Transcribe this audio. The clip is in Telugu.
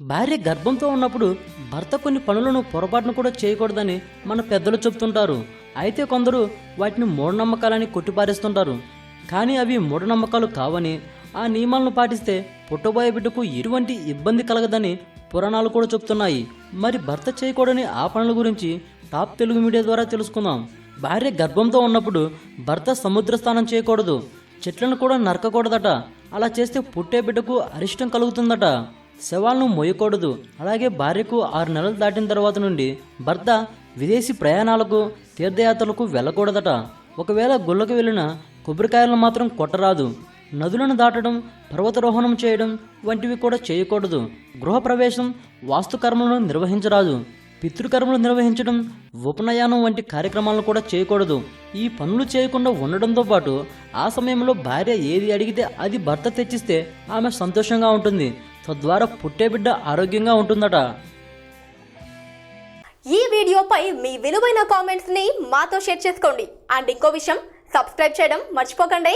భార్య గర్భంతో ఉన్నప్పుడు భర్త కొన్ని పనులను పొరపాటును కూడా చేయకూడదని మన పెద్దలు చెబుతుంటారు. అయితే కొందరు వాటిని మూఢనమ్మకాలని కొట్టిపారేస్తుంటారు. కానీ అవి మూఢనమ్మకాలు కావని ఆ నియమాలను పాటిస్తే పుట్టబోయే బిడ్డకు ఎటువంటి ఇబ్బంది కలగదని పురాణాలు కూడా చెప్తున్నాయి మరి భర్త చేయకూడని ఆ పనుల గురించి టాప్ తెలుగు మీడియా ద్వారా తెలుసుకుందాం. భార్య గర్భంతో ఉన్నప్పుడు భర్త సముద్ర స్నానం చేయకూడదు. చెట్లను కూడా నరకకూడదట. అలా చేస్తే పుట్టే బిడ్డకు అరిష్టం కలుగుతుందట. శవాలను మోయకూడదు. అలాగే భార్యకు ఆరు నెలలు దాటిన తర్వాత నుండి భర్త విదేశీ ప్రయాణాలకు తీర్థయాత్రలకు వెళ్ళకూడదట. ఒకవేళ గుళ్ళకు వెళ్ళిన కొబ్బరికాయలను మాత్రం కొట్టరాదు. నదులను దాటడం పర్వతారోహణం చేయడం వంటివి కూడా చేయకూడదు. గృహప్రవేశం వాస్తుకర్మలను నిర్వహించరాదు. పితృకర్మలు నిర్వహించడం ఉపనయనం వంటి కార్యక్రమాలను కూడా చేయకూడదు. ఈ పనులు చేయకుండా ఉండడంతో పాటు ఆ సమయంలో భార్య ఏది అడిగితే అది భర్త తెచ్చిస్తే ఆమె సంతోషంగా ఉంటుంది. తద్వారా పుట్టే బిడ్డ ఆరోగ్యంగా ఉంటుందట. ఈ వీడియోపై మీ విలువైన కామెంట్స్ని మాతో షేర్ చేసుకోండి. అండ్ ఇంకో విషయం సబ్స్క్రైబ్ చేయడం మర్చిపోకండి.